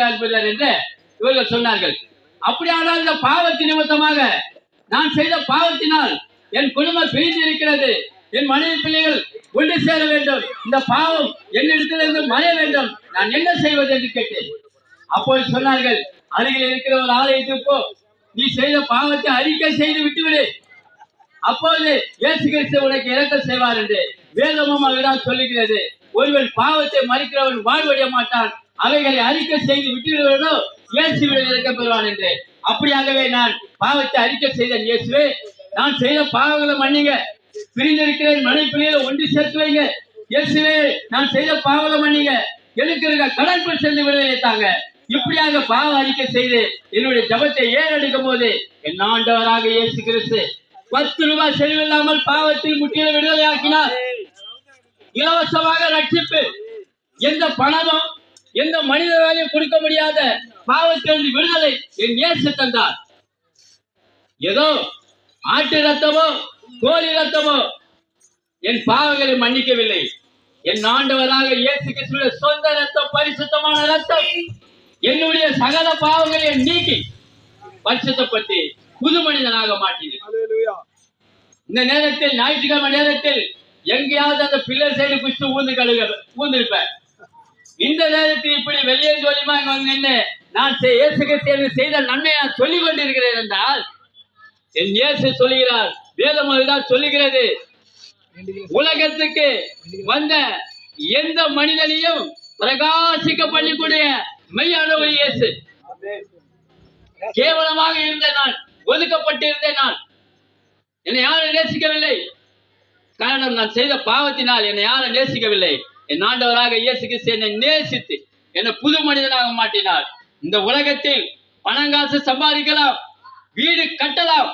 இருக்கிறார் என்று இவர்கள் சொன்னார்கள். அப்படியானால் இந்த பாவத்தின் நிமித்தமாக நான் செய்த பாவத்தினால் என் குடும்பம் பிரிந்து இருக்கிறது. என் மனைவி பிள்ளைகள் ஒன்று சேர வேண்டும். இந்த பாவம் என்னிடத்திலிருந்து மறைய வேண்டும். நான் என்ன செய்வது என்று கேட்டேன். அப்போது சொன்னார்கள் அருகில் இருக்கிற ஒரு ஆலயத்துக்கு போ. நீ செய்த பாவத்தை அறிக்கை செய்து விட்டுவிடு. அப்போது இயேசு கிறிஸ்து உனக்கு இறக்கம் செய்வார் என்று வேதமும் அவரிடம் சொல்லுகிறது. ஒருவன் பாவத்தை மறிக்கிறவன் வாழ்வடைய மாட்டான். அவைகளை அறிக்கை செய்து விட்டுவிடுவதோ இயேசு இறக்கம் பெறுவான் என்று. அப்படியாகவே நான் பாவத்தை அறிக்கை செய்தேன் இயேசுவே. நான் செய்த பாவங்களை மன்னிங்க. பிரிந்திருக்கிறேன் மனைப்பிள்ளையில ஒன்று சேர்த்து வைங்க. இயேசுவே நான் செய்த பாவங்களை மன்னிங்க. எனக்கு இருக்க கடன் பிரச்சனை விடுதலை தாங்க. இப்படியாக பாவ அறிக்கை செய்து என்னுடைய ஜபத்தை ஏறெடுக்கும் போது என் ஆண்டவராக இயேசு கிறிஸ்து பத்து ரூபாய் செலவில்லாமல் பாவத்தில் முற்றிலும் விடுதலையாக்கினார். இலவசமாக ரட்சிப்பு. எந்த பணமும் எந்த மனிதராலையும் கொடுக்க முடியாத பாவத்திலிருந்து விடுதலை என் இயேசு தந்தார். ஏதோ ஆட்டு ரத்தமோ கோழி ரத்தமோ என் பாவங்களை மன்னிக்கவில்லை. என் ஆண்டவராக இயேசு கிறிஸ்துவின் சொந்த ரத்தம் பரிசுத்தமான ரத்தம் என்னுடைய சகல பாவங்களை நீக்கி பரிசுத்தப்பட்டு புது மனிதனாக மாற்றினேன். இந்த நேரத்தில் ஞாயிற்றுக்கிழமை நேரத்தில் எங்கேயாவது அந்த பில்லர் சைடு குஷ்டு ஊந்து கழுக ஊந்திருப்பேன். இந்த நேரத்தில் இப்படி வெளியே ஜோலியமா இங்க வந்து நின்று நான் செய்- இயேசு கிறிஸ்து செய்த நன்மையை நான் சொல்லிக் கொண்டிருக்கிறேன் என்றால் என் இயேசு சொல்லுகிறார் வேதம் அதுதான் சொல்லுகிறது. உலகத்துக்கு வந்த எந்த மனிதனையும் பிரகாசிக்க பண்ணிக்கூடிய மெய்யான ஒரு இயேசு. கேவலமாக இருந்த நான் ஒதுக்கப்பட்டிருந்த நான். என்னை யாரும் நேசிக்கவில்லை. காரணம் நான் செய்த பாவத்தினால் என்னை யாரும் நேசிக்கவில்லை. என் ஆண்டவராக இயேசு கிறிஸ்து என்னை நேசித்து என்னை புது மனிதனாக மாட்டினார் இந்த உலகத்தில் பணங்காசு சம்பாதிக்கலாம் வீடு கட்டலாம்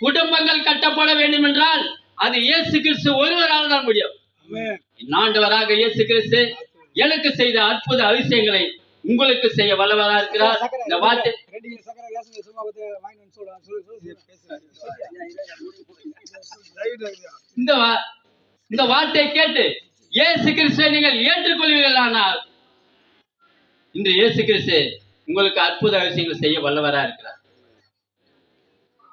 குடும்பங்கள் கட்டப்பட வேண்டும் என்றால் அது இயேசு கிறிஸ்து ஒருவரால் தான் முடியும். ஆண்டவராக இயேசு கிறிஸ்து எனக்கு செய்த அற்புத அதிசயங்களை உங்களுக்கு செய்ய வல்லவரா இருக்கிறார். இந்த வார்த்தை இந்த வா- இந்த வார்த்தையை கேட்டு இயேசு கிறிஸ்துவை நீங்கள் ஏற்றுக்கொள்வீர்களானால் இந்த இயேசு கிறிஸ்து உங்களுக்கு அற்புத அதிசயங்களை செய்ய வல்லவரா இருக்கிறார்.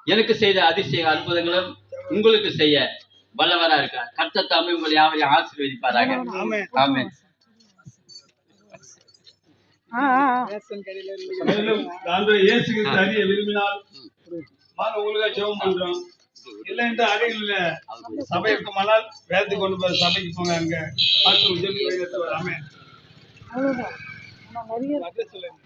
எனக்கு செய்த அதிசய அற்புதங்களும் உங்களுக்கு செய்ய வல்லவரா இருக்கிறார். கர்த்தர் தாமே உங்களை யாவரையும் ஆசீர்வதிப்பாராக. அறிய விரும்பினால் உங்களுக்கு ஜெபம் பண்றோம் இல்லைன்ட்டு அருகில் சபை இருக்குமானால் வேதத்துக்கு கொண்டு போய் சபைக்கு போங்க அங்க. நிறைய அட்ரஸ் சொல்லுங்க.